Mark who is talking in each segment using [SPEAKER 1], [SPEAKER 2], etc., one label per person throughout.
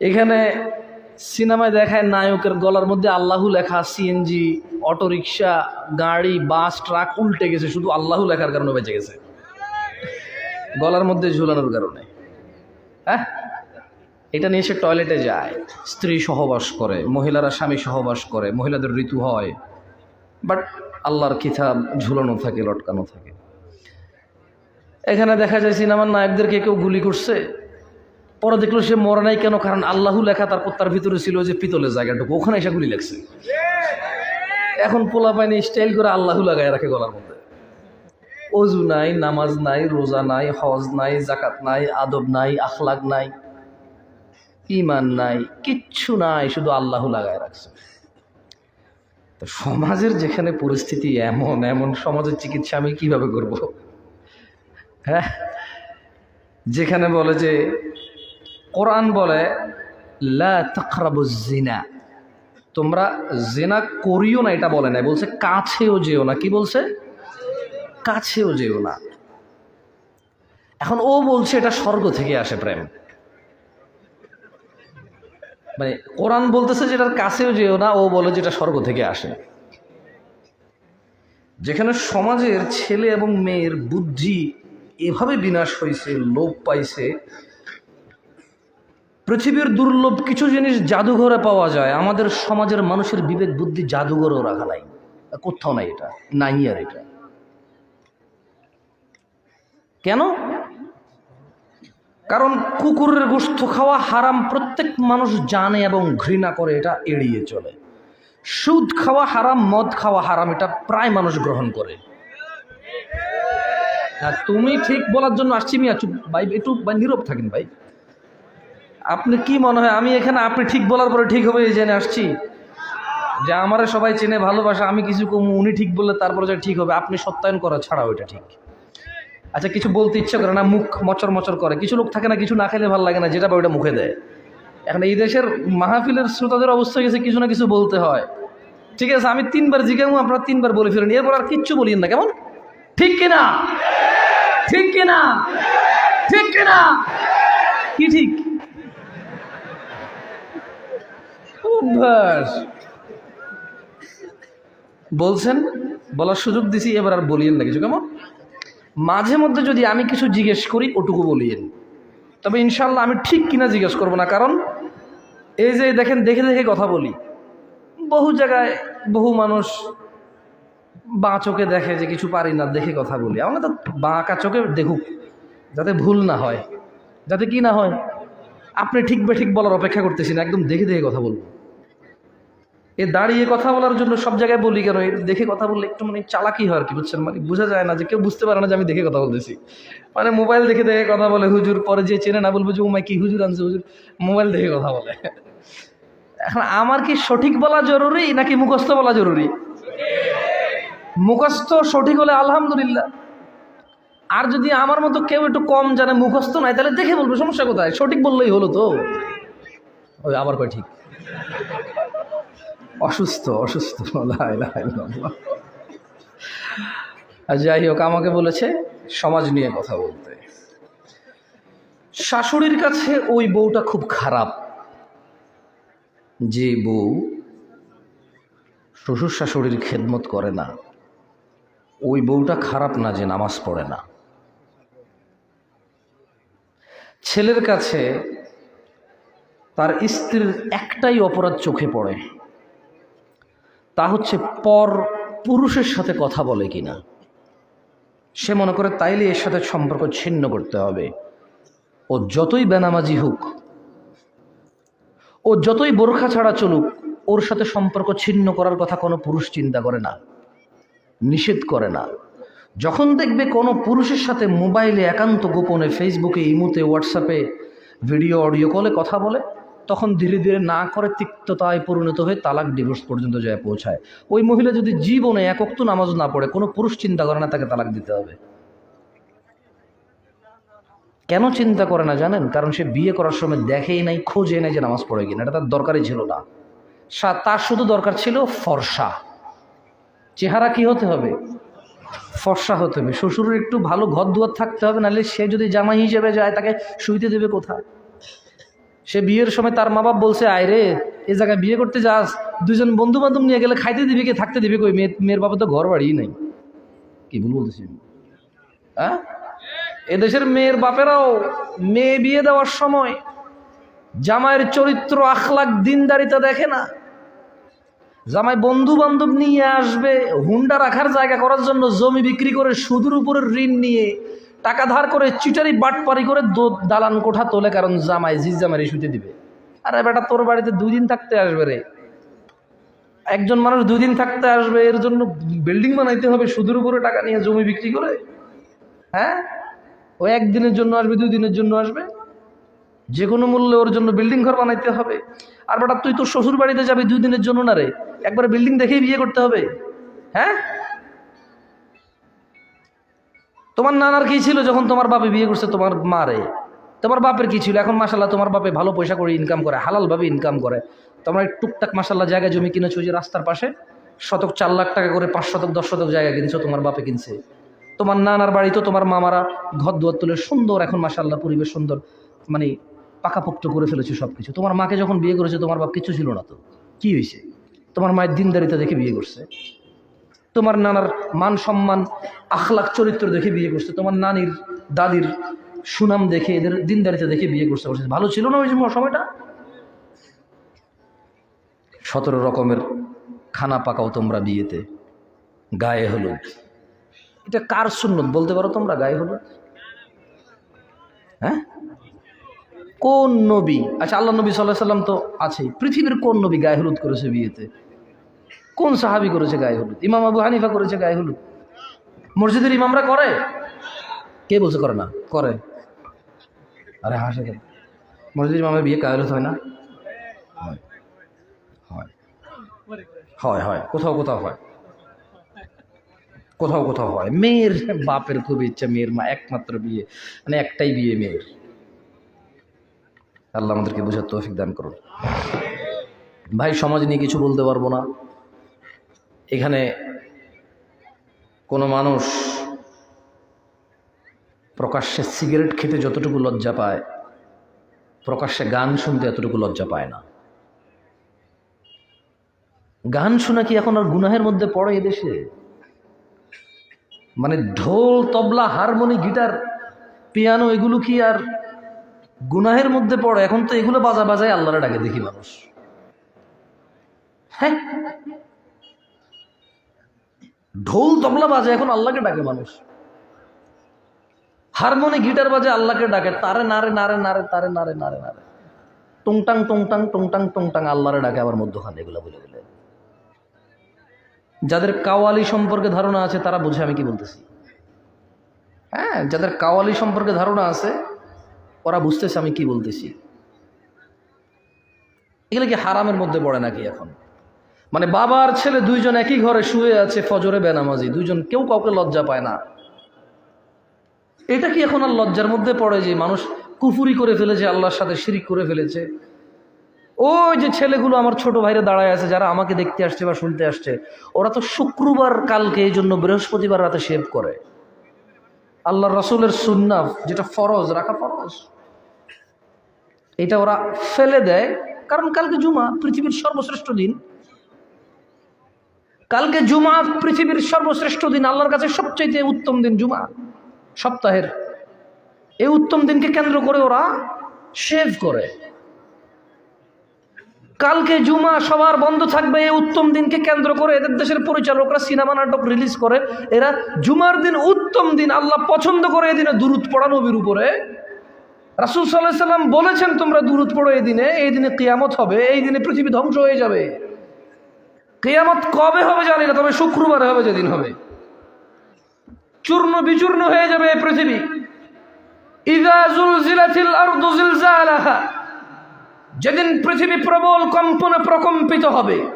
[SPEAKER 1] এখানে সিনেমায় দেখায় নায়কের গলার মধ্যে আল্লাহু লেখা সিএনজি অটোরিকশা, গাড়ি, বাস, ট্রাক উল্টে গেছে, শুধু আল্লাহু লেখার কারণে বেঁচে গেছে। গলার মধ্যে ঝুলানোর কারণে। হ্যাঁ? এটা নিয়ে সে টয়লেটে যায়, স্ত্রী সহবাস করে, মহিলারা স্বামী সহবাস করে, মহিলাদের ঋতু হয়, বাট আল্লাহর কিতাব ঝুলানো থাকে, লটকানো থাকে। এখানে দেখা যায় সিনেমার নায়কদেরকে কেউ গুলি করছে পরে দেখল সে মরে নাই কেন? কারণ আল্লাহু লেখা তারপর তার ভিতরে ছিল যে পিতলের জায়গাটুকু। ওখানে এসে গুলি লাগছে। এখন পোলা পায়নি স্টাইল করে আল্লাহু লাগায় রাখে গলার মধ্যে। অজু নাই, নামাজ নাই, রোজা নাই, হজ নাই জাকাত নাই, আদব নাই, আখলাক নাই ইমান নাই, কিচ্ছু নাই, শুধু আল্লাহ লাগায় রাখছে। তো সমাজের যেখানে পরিস্থিতি এমন এমন সমাজের চিকিৎসা আমি কীভাবে করব? হ্যাঁ? যেখানে বলে যে কোরআন বলে, লা জিনা তোমরা জেনা করিও না, এটা বলে নাই। বলছে, কাছেও যেও না। কি বলছে? কাছেও যেও না। এখন ও বলছে, এটা স্বর্গ থেকে আসে প্রেম। মানে কোরআন বলতেছে যেটার কাছেও যেও না, ও বলে যেটা স্বর্গ থেকে আসে। যেখানে সমাজের ছেলে এবং মেয়ের বুদ্ধি এভাবে বিনাশ হয়েছে লোপ পাইছে পৃথিবীর দুর্লভ কিছু জিনিস জাদুঘরে পাওয়া যায়। আমাদের সমাজের মানুষের বিবেক, বুদ্ধি জাদুঘরেও রাখা নাই। কোথাও নাই এটা, নাই আর এটা। কেন? কারণ কুকুরের গোস্ত খাওয়া হারাম, প্রত্যেক মানুষ জানে এবং ঘৃণা করে, এটা এড়িয়ে চলে। সুদ খাওয়া হারাম, মদ খাওয়া হারাম, এটা প্রায় মানুষ গ্রহণ করে। তুমি ঠিক বলার জন্য আসছি মিয়া ভাই, একটু, ভাই, নীরব থাকেন, ভাই। আপনি কি মনে হয়? আমি এখানে আপনি ঠিক বলার পরে ঠিক হবে এই জেনে আসছি। যে আমারে সবাই চেনে, ভালোবাসে, আমি কিছু কম, উনি ঠিক বললে তারপরে যে ঠিক হবে, আপনি সত্যায়ন করা ছাড়া ওইটা ঠিক। আচ্ছা কিছু বলতে ইচ্ছে করে না, মুখ মচর মচর করে। কিছু লোক থাকে না, কিছু না খেলে ভালো লাগে না, যেটা ওইটা মুখে দেয়। এখন এই দেশের মাহফিলের শ্রোতাদের অবস্থা গেছে কিছু না কিছু বলতে হয়। ঠিক আছে, আমি তিনবার জিজ্ঞাসা আপনারা তিনবার বলে ফেলেন। এরপর আর কিচ্ছু বলিয়েন না, কেমন? ঠিক কিনা? ঠিক কিনা? ঠিক কিনা? কি ঠিক? অভ্যাস বলছেন, বলার সুযোগ দিছি, এবার আর বলিয়েন না কিছু, কেমন? মাঝে মধ্যে যদি আমি কিছু জিজ্ঞেস করি, ওটুকু বলিয়েন। তবে ইনশাল্লাহ আমি ঠিক কিনা জিজ্ঞেস করব না, কারণ এই যে দেখেন, দেখে দেখে কথা বলি। বহু জায়গায় বহু মানুষ বাঁ চোখে দেখে যে কিছু পারি না, দেখে কথা বলি। আমরা তো বাঁকা চোখে দেখুক, যাতে ভুল না হয়। যাতে কি না হয়? আপনি ঠিক বে ঠিক বলার অপেক্ষা করতেছি না, একদম দেখে দেখে কথা বলব। এ দাঁড়িয়ে কথা বলার জন্য সব জায়গায় বলি কেন? এ দেখে কথা বললে একটু মানে চালাকি হয় আর কি, বুঝছেন? মানে বোঝা যায় না যে কেউ বুঝতে পারে না যে আমি দেখে কথা বলতেছি। মানে মোবাইল দেখে দেখে কথা বলে, হুজুর পরে যে চেনে না বলব যে উমায় কি হুজুর আনছে? হুজুর মোবাইল দেখে কথা বলে। এখন আমার কি সঠিক বলা জরুরি নাকি মুখস্থ বলা জরুরি? মুখস্থ সঠিক হলে আলহামদুলিল্লাহ। আর যদি আমার মতো কেউ একটু কম জানে, মুখস্থ নাই, তাহলে দেখে বলবে সমস্যা কোথায়? সঠিক বললেই হলো তো। ওই আবার কয় ঠিক? অসুস্থ অসুস্থ। আর যাই হোক, আমাকে বলেছে সমাজ নিয়ে কথা বলতে। শাশুড়ির কাছে ওই বউটা খুব খারাপ। যে বউ শ্বশুর শাশুড়ির খেদমত করে না, ওই বউটা খারাপ না যে নামাজ পড়ে না। ছেলের কাছে তার স্ত্রীর একটাই অপরাধ চোখে পড়ে। তা হচ্ছে পর পুরুষের সাথে কথা বলে কিনা। সে মনে করে তাইলে এর সাথে সম্পর্ক ছিন্ন করতে হবে। ও যতই বেনামাজি হোক, ও যতই বোরখা ছাড়া চলুক, ওর সাথে সম্পর্ক ছিন্ন করার কথা কোনো পুরুষ চিন্তা করে না, নিষেধ করে না। যখন দেখবে কোনো পুরুষের সাথে মোবাইলে একান্ত গোপনে ফেসবুকে ইমুতে হোয়াটসঅ্যাপে ভিডিও অডিও কলে কথা বলে তখন ধীরে ধীরে না করে তিক্ততায় পরিণত হয়ে তালাক ডিভোর্স পর্যন্ত যায় পৌঁছায়। ওই মহিলা যদি জীবনে একক তো নামাজ না পড়ে, কোনো পুরুষ চিন্তা করে না তাকে তালাক দিতে হবে। কেন চিন্তা করে না জানেন? কারণ সে বিয়ে করার সময় দেখেই নাই খোঁজে নাই যে নামাজ পড়ে কিনা। এটা তার দরকারই ছিল না। তার শুধু দরকার ছিল ফর্সা। চেহারা কি হতে হবে? ফর্সা হতে হবে। শ্বশুরের একটু ভালো ঘর দুয়ার থাকতে হবে, নাহলে সে যদি জামাই হিসেবে যায়, তাকে শুইতে দেবে কোথায়? সে বিয়ের সময় তার মা বাপ বলছে, আয় রে, এ জায়গায় বিয়ে করতে যাস। দুজন বন্ধু বান্ধব নিয়ে গেলে খাইতে দিবি কি, থাকতে দিবি কই? মেয়ে মেয়ের বাবা তো ঘর বাড়ি নাই। কি ভুল বলতেছি? হ্যাঁ এদেশের মেয়ের বাপেরাও মেয়ে বিয়ে দেওয়ার সময় জামাইয়ের চরিত্র আখলাক দিনদারিতা দেখে না। জামাই বন্ধু বান্ধব নিয়ে আসবে, হুন্ডা রাখার জায়গা করার জন্য জমি বিক্রি করে সুদের উপরে ঋণ নিয়ে টাকা ধার করে চিটারি বাটপারি করে দালান কোঠা তোলে, কারণ জামাই জিজ জামাই শুতে দিবে। আরে বেটা, তোর বাড়িতে দুই দিন থাকতে আসবে রে। একজন মানুষ দুই দিন থাকতে আসবে, এর জন্য বিল্ডিং বানাইতে হবে, সুদের উপরে টাকা নিয়ে জমি বিক্রি করে। হ্যাঁ? ও একদিনের জন্য আসবে দুই দিনের জন্য আসবে। যে কোনো মূল্যে ওর জন্য বিল্ডিং ঘর বানাইতে হবে। আর বেটা, তুই তোর শ্বশুর বাড়িতে যাবি দুই দিনের জন্য না রে? একবার বিল্ডিং দেখেই বিয়ে করতে হবে। হ্যাঁ? তোমার নানার কি ছিল যখন তোমার বাপে বিয়ে করছে? তোমার মারে। তোমার বাপের কি ছিল? এখন মাসাল্লাহ তোমার বাপে ভালো পয়সা করে ইনকাম করে, হালালভাবে ইনকাম করে। তোমরা টুকটাক মাসাল্লাহ জায়গা জমি কিনেছো যে রাস্তার পাশে? শতক চার লাখ টাকা করে, পাঁচ শতক, দশ শতক জায়গা কিনছো, তোমার বাপে কিনছে। তোমার নানার বাড়িতে তোমার মামারা ঘর দুয়ার তুলে সুন্দর, এখন মাসাল্লাহ পরিবেশ সুন্দর মানে পাকাপোক্ত করে ফেলেছে সব কিছু তোমার মাকে যখন বিয়ে করেছে, তোমার বাপ কিছু ছিল না তো। কি হয়েছে তোমার মায়ের দিনদারিতা দেখে বিয়ে করছে। তোমার নানার মান সম্মান, আখলাখ চরিত্র দেখে বিয়ে করছে, তোমার নানির, দাদির সুনাম দেখে, এদের দিনদারিতা দেখে বিয়ে করছে বলছে ভালো ছিল না ওই সময়- সময়টা? সতেরো রকমের খানা পাকাও তোমরা বিয়েতে। গায়ে হলুদ। এটা কার সুন্নত বলতে পারো তোমরা, গায়ে হলুদ? হ্যাঁ? কোন নবী? আচ্ছা আল্লাহ নবী সাল্লাহ সাল্লাম তো আছেই। পৃথিবীর কোন নবী গায়ে হলুদ করেছে বিয়েতে? কোন সাহাবি করেছে গায়ে হলুদ? ইমাম আবু হানিফা করেছে গায়ে হলুদ? মসজিদের ইমামরা করে? কে বলছে করে না? করে। আরে হাসে কেন? মসজিদের ইমামের বিয়ে গায়ে হলুদ হয় না? হয়। হয়। হয় হয়। কোথাও কোথাও হয়। কোথাও কোথাও হয়। মেয়ের বাপের খুব ইচ্ছা, মেয়ের মা একমাত্র বিয়ে। মানে একটাই বিয়ে মেয়ের। আল্লাহ আমাদেরকে বোঝার তৌফিক দান করুন। ভাই, সমাজ নিয়ে কিছু বলতে পারব না। এখানে কোনো মানুষ প্রকাশ্যে সিগারেট খেতে যতটুকু লজ্জা পায়, প্রকাশ্যে গান শুনতে এতটুকু লজ্জা পায় না। গান শোনা কি এখন আর গুনাহের মধ্যে পড়ে এদেশে? মানে ঢোল, তবলা, হারমোনি, গিটার, পিয়ানো, এগুলো কি আর গুনাহের মধ্যে পড়ে? এখন তো এগুলো বাজা বাজায় আল্লাহরে ডাকে দেখি মানুষ। হ্যাঁ? ঢোল তবলা বাজে, এখন আল্লাহকে ডাকে মানুষ। হারমোনি গিটার বাজে, আল্লাহকে ডাকে। তারে নারে নারে নারে, তারে, নারে নারে নারে। টুংটাং টুংটাং টুংটাং টুংটাং আল্লাহরে ডাকে, আবার মধ্যখানে এগুলো বলে বলে যাদের কাওয়ালি সম্পর্কে ধারণা আছে, তারা বুঝে আমি কি বলতেছি। হ্যাঁ যাদের কাওয়ালি সম্পর্কে ধারণা আছে, ওরা বুঝতেছে আমি কি বলতেছি। এগুলো কি হারামের মধ্যে পড়ে নাকি এখন? মানে বাবার ছেলে দুইজন একই ঘরে শুয়ে আছে ফজরে বেনামাজি, দুইজন কেউ কাউকে লজ্জা পায় না। এটা কি এখন আর লজ্জার মধ্যে পড়ে যে মানুষ কুফুরি করে ফেলেছে, আল্লাহর সাথে শিরিক করে ফেলেছে? ওই যে ছেলেগুলো আমার ছোট ভাইরা দাঁড়ায় আছে, যারা আমাকে দেখতে আসছে বা শুনতে আসছে, ওরা তো শুক্রবার কালকে এই জন্য বৃহস্পতিবার রাতে শেভ করে। আল্লাহ রসুলের সুন্না যেটা ফরজ, রাখা ফরজ। এটা ওরা ফেলে দেয়, কারণ কালকে জুমা, পৃথিবীর সর্বশ্রেষ্ঠ দিন। কালকে জুমা পৃথিবীর সর্বশ্রেষ্ঠ দিন, আল্লাহর কাছে সবচাইতে উত্তম দিন জুমা, সপ্তাহের। এই উত্তম দিনকে কেন্দ্র করে ওরা শেভ করে। কালকে জুমা সবার বন্ধ থাকবে, এই উত্তম দিনকে কেন্দ্র করে এদের দেশের পরিচালকরা সিনেমা নাটক রিলিজ করে। এরা জুমার দিন উত্তম দিন, আল্লাহ পছন্দ করে এদিনে দূরত পড়া নবীর উপরে। রাসুল সাল্লাহ সাল্লাম বলেছেন, তোমরা দূরত পড়ো এই দিনে এই দিনে কিয়ামত হবে, এই দিনে পৃথিবী ধ্বংস হয়ে যাবে। কিয়ামত কবে হবে জানি না, তবে শুক্রবারে হবে যেদিন হবে। চূর্ণ বিচূর্ণ হয়ে যাবে এই পৃথিবী। যেদিন পৃথিবী প্রবল কম্পনে প্রকম্পিত হবে।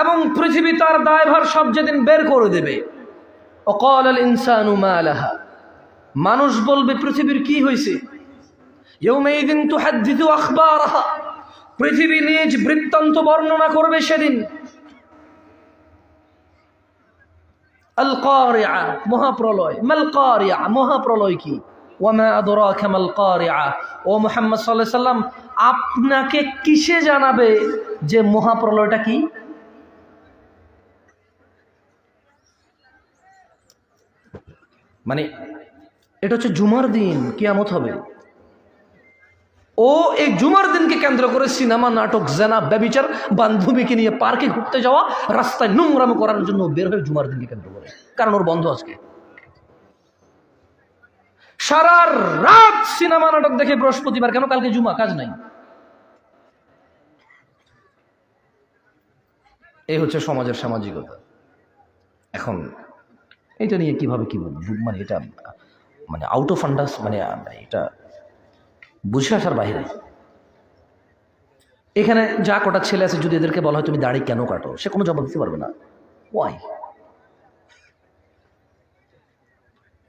[SPEAKER 1] এবং পৃথিবী তার দায়ভার সব যেদিন বের করে দেবে। অকল আল ইনসানু মালাহা। মানুষ বলবে, পৃথিবীর কি হয়েছে ইয়ৌমেদিন তু হাদ্দিতু আখবারাহা। পৃথিবী নিজ বৃত্তান্ত বর্ণনা করবে সেদিন। মহাপ্রলয়। মহাপ্রলয় কি? ও আপনাকে কিসে জানাবে যে মহাপ্রলয়টা কি? মানে এটা হচ্ছে জুমার দিন, কিয়ামত হবে। ও এই জুমার দিনকে কেন্দ্র করে সিনেমা, নাটক, জেনা, ব্যবিচার, বান্ধবীকে নিয়ে পার্কে ঘুরতে যাওয়া, রাস্তায় নোংরাম করার জন্য বের হয়ে জুমার দিনকে কেন্দ্র করে। কারণ ওর বন্ধ আজকে। সারা রাত সিনেমা, নাটক দেখে বৃহস্পতিবার কেন? কালকে জুমা, কাজ নাই। এই হচ্ছে সমাজের সামাজিকতা। এখন এটা নিয়ে কীভাবে কি মানে এটা মানে আউট অফ আন্ডাস মানে এটা বুঝে আসার বাইরে এখানে যা কটা ছেলে আছে যদি এদেরকে বলা হয় তুমি দাড়ি কেন কাটো, সে কোনো জবাব দিতে পারবে না। Why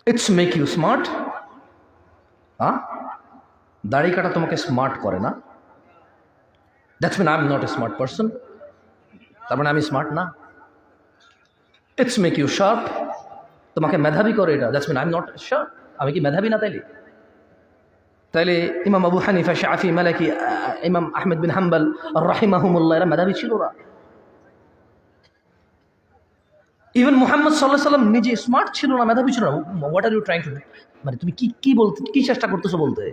[SPEAKER 1] it's make you smart হ্যাঁ দাড়ি কাটা তোমাকে স্মার্ট করে না। That's mean I am not a smart person তার মানে আমি স্মার্ট না। ইটস মেক ইউ শার্প তোমাকে মেধাবী করে এটা। That's mean I am not sharp আমি কি মেধাবী না তাইলে? তাইলে ইমাম আবু হানিফা শাহি মালাকি ইমাম আহমেদ বিন হাম্বাল রাহিমাহমুল্লাহ, এরা মেধাবী ছিল না ইভেন মোহাম্মদ সাল্লাহ সাল্লাম নিজে স্মার্ট ছিল না মেধাবী ছিল না what are you trying to মানে তুমি কি কি বলতে, কি চেষ্টা করতেছো বলতে?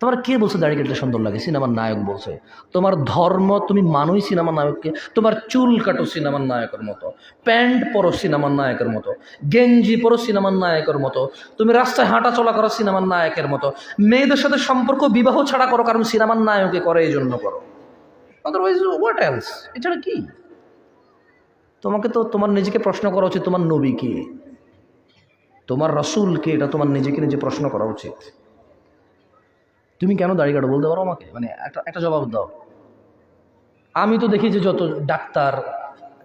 [SPEAKER 1] তোমার কে বলছে দাঁড়িয়ে কাটলে সুন্দর লাগে? সিনেমার নায়ক বলছে। তোমার ধর্ম, তুমি মানুই সিনেমার নায়ককে, তোমার চুল কাটো সিনেমার নায়কের মতো। প্যান্ট পরো সিনেমার নায়কের মতো। গেঞ্জি পরো সিনেমার নায়কের মতো। তুমি রাস্তায় হাঁটা চলা করো সিনেমার নায়কের মতো। মেয়েদের সাথে সম্পর্ক বিবাহ ছাড়া করো, কারণ সিনেমার নায়কে করে এই জন্য করো। আদারওয়াইজ হোয়াট এলস এছাড়া কি? তোমাকে তো তোমার নিজেকে প্রশ্ন করা উচিত, তোমার নবী কে? তোমার রসুল কে? এটা তোমার নিজেকে নিজে প্রশ্ন করা উচিত। তুমি কেন দাড়ি কাটো বলতে পারো আমাকে? মানে একটা একটা জবাব দাও। আমি তো দেখি যে যত ডাক্তার,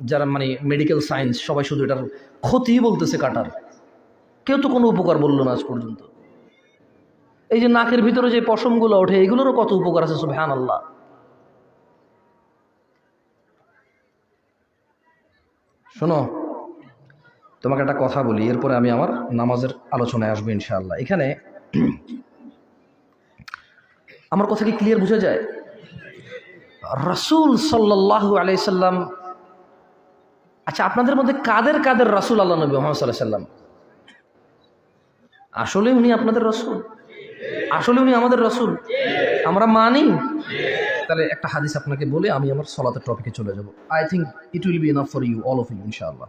[SPEAKER 1] যারা মানে মেডিকেল সায়েন্স সবাই শুধু এটার ক্ষতি বলতেছে কাটার। কেউ তো কোনো উপকার বলল না আজ পর্যন্ত। এই যে নাকের ভিতরে যে পশমগুলো ওঠে, এগুলোরও কত উপকার আছে সুবহান আল্লাহ শোনো, তোমাকে একটা কথা বলি, এরপরে আমি আমার নামাজের আলোচনায় আসব ইনশাআল্লাহ। এখানে আমার কথা কি ক্লিয়ার বোঝা যায়? রসুল সাল্লাহ আলাইসাল্লাম আচ্ছা আপনাদের মধ্যে কাদের কাদের রসুল আল্লাহ নবী মোহাম্মদ সাল্লাহ সাল্লাম? আসলে উনি আপনাদের রসুল। আসলে উনি আমাদের রসুল। আমরা মানি। তাহলে একটা হাদিস আপনাকে বলে, আমি আমার সলাতের টপিকে চলে যাব। I think it will be enough for you all of you ইনশাআল্লাহ।